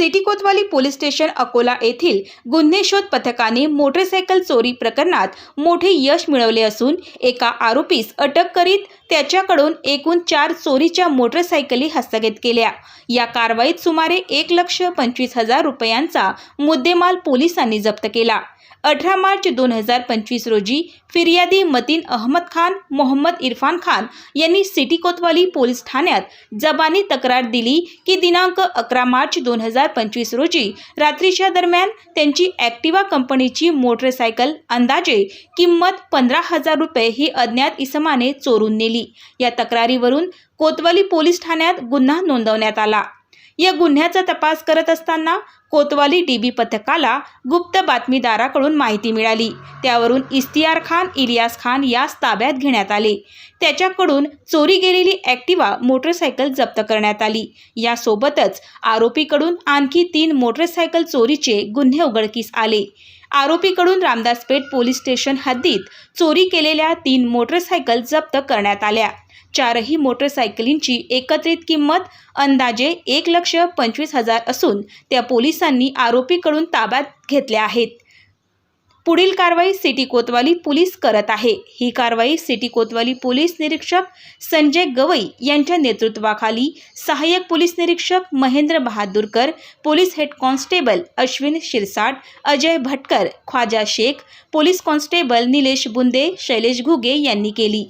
City Kotwali police station Akola येथील गुन्हे शोध पथकाने मोटरसायकल चोरी प्रकरणात मोठे यश मिळवले असून एका आरोपीस अटक करीत त्याच्याकडून एकूण चार चोरीच्या मोटरसायकली हस्तगत केल्या. या कारवाईत सुमारे एक लक्ष पंचवीस हजार रुपयांचा मुद्देमाल पोलिसांनी जप्त केला. अठरा मार्च दोन हजार पंचवीस रोजी फिर्यादी मतीन अहमद खान मोहम्मद इरफान खान यांनी सिटी कोतवाली पोलीस ठाण्यात जबानी तक्रार दिली की दिनांक अकरा मार्च दोन हजार पंचवीस रोजी रात्रीच्या दरम्यान त्यांची ॲक्टिवा कंपनीची मोटरसायकल अंदाजे किंमत पंधरा हजार रुपये ही अज्ञात इसमाने चोरून नेली. या तक्रारीवरून कोतवाली पोलीस ठाण्यात गुन्हा नोंदवण्यात आला. या गुन्ह्याचा तपास करत असताना कोतवाली डीबी पथकाला गुप्त बातमीदाराकडून माहिती मिळाली. त्यावरून इस्तियार खान इलियास खान यास ताब्यात घेण्यात आले. त्याच्याकडून चोरी गेलेली ॲक्टिवा मोटरसायकल जप्त करण्यात आली. यासोबतच आरोपीकडून आणखी तीन मोटरसायकल चोरीचे गुन्हे उघडकीस आले. आरोपीकडून रामदासपेठ पोलीस स्टेशन हद्दीत चोरी केलेल्या तीन मोटरसायकल जप्त करण्यात आल्या. चारही मोटरसायकलींची एकत्रित किंमत अंदाजे एक लक्ष पंचवीस हजार असून त्या पोलिसांनी आरोपीकडून ताब्यात घेतल्या आहेत. पुढील कारवाई सिटी कोतवाली पोलीस करत आहे. ही कारवाई सिटी कोतवाली पोलीस निरीक्षक संजय गवई यांच्या नेतृत्वाखाली सहाय्यक पोलीस निरीक्षक Mahendra Bahadurkar police head constable Ashwin Shirsat Ajay Bhatkar Khwaja Shaikh police constable Nilesh Bunde Shailesh Ghuge यांनी केली.